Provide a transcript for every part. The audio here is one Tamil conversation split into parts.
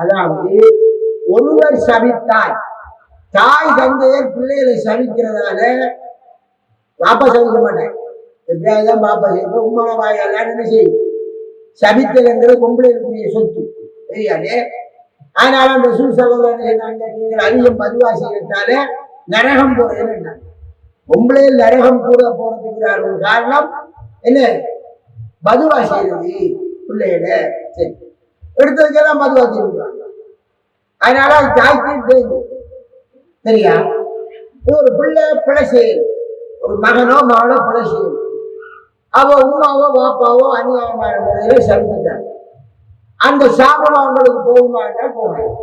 அதாவது ஒருவர் சவித்தாய் தாய் தந்தையர் பிள்ளைகளை சவிக்கிறதால பாப்பா சவிக்க மாட்டேன் எப்படியாவது பாப்பா செய்யும் உம்மன வாயெல்லாம் என்ன செய்யும்? சபித்தல்ங்கிற பொம்பளைக்குரிய சொத்து. தெரியாது அதனால அந்த சூசலம் சொன்னாங்க நீங்கள் அதிகம் பதிவாசி இருந்தாலே நரகம் போறேன்னு பொம்பளையில் நரகம் கூட போறதுக்கு காரணம் என்ன? மதுவா செய்யறது பிள்ளையிட சரி. எடுத்ததுக்கெல்லாம் மது செய்வாங்க அதனால அது தாய்க்கு சரியா? ஒரு பிள்ளை பிழை செய்யுது ஒரு மகனோ மகனோ பிழை செய்யணும் அவ உமாவோ பாப்பாவோ அநியாயமான முறையில சமைச்சிட்டாங்க அந்த சாபம் அவங்களுக்கு போகுமாட்டா போகும்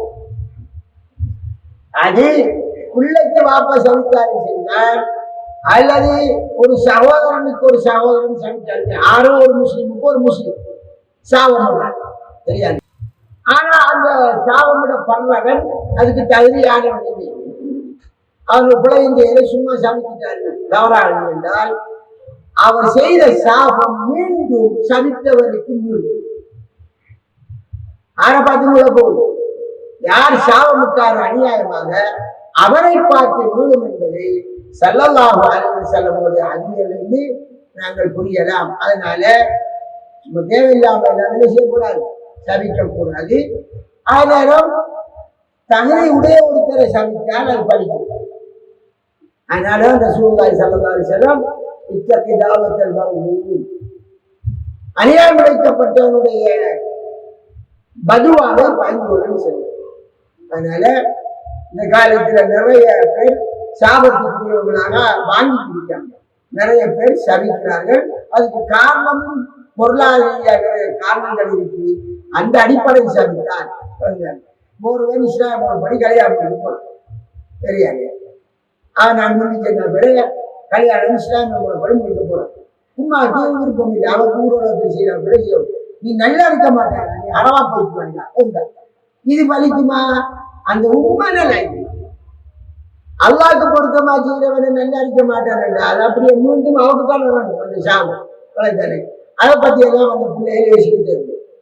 அது பிள்ளைக்கு வாப்பா சமைத்தாலும் சரிதான் அல்லது ஒரு சகோதரனுக்கு ஒரு சகோதரன் சமைச்சாரு யாரோ ஒரு முஸ்லீமுக்கு ஒரு முஸ்லீம். சாபம் தெரியாது ஆனா அந்த சாபமிட பண்றவன் அதுக்கு தகுதியான இல்லை அவர் பிள்ளைங்க சும்மா சமைச்சிட்டாரு தவறாக என்றால் அவர் செய்த சாபம் மீண்டும் சபித்தவருக்கு மீண்டும். ஆரை பார்த்து உள்ள போகுது? யார் சாபமிட்டாரோ அநியாயமாக அவரை பார்த்து மீளும் என்பதை சல்லல்லாஹு அலைஹி செல்லமுடைய அதிலிருந்து நாங்கள் புரியலாம். அதனால தேவையில்லாமல் தேவையில்லாம என்ன செய்யக்கூடாது? சபிக்கக்கூடாது கூடாது. தகுதி உடைய ஒருத்தரை சபித்தால் அது படிக்கும் அதனால அந்த சூழ்நாய் சல்லல்லாஹு செல்லம் இத்தகைய தாவத்தல் அநியாயம் வைக்கப்பட்டவனுடைய பதுவாக பயன்படுன்னு சொல்லுவோம் அதனால இந்த காலத்துல நிறைய பேர் சாபத்துக்குரியவர்களாக வாங்கி குடிக்காங்க நிறைய பேர் சபிக்கிறார்கள் அதுக்கு காரணமும் பொருளாதார காரணங்கள் இருக்கு. அந்த அடிப்படை சபித்தார் ஒருவன் இஸ்லாம் மூணு படி கல்யாணம் பண்ணி தெரியாது. ஆஹ் நான் முடிஞ்ச பிறகு கல்யாணம் இஸ்லாம் மூணு படி முடிக்க போறேன் உமாக்கு விருப்பம் இல்லை. அவர் ஊரோட செய்யற பிறகு நீ நல்லா இருக்க மாட்டாங்க நீ அறவா போயிட்டு வேண்டாம் இது பலிக்குமா? அந்த உண்மை நிலை அல்லாக்கு பொருத்தமா செய்யறவனை நல்லா இருக்க மாட்டான் அது அப்படியே மீண்டும் அவருக்கு தான் வரணும் அந்த சாமம் வளர்த்தானே அதை பத்தி எல்லாம் அந்த பிள்ளைகளை யோசிக்கிட்டு இருக்கு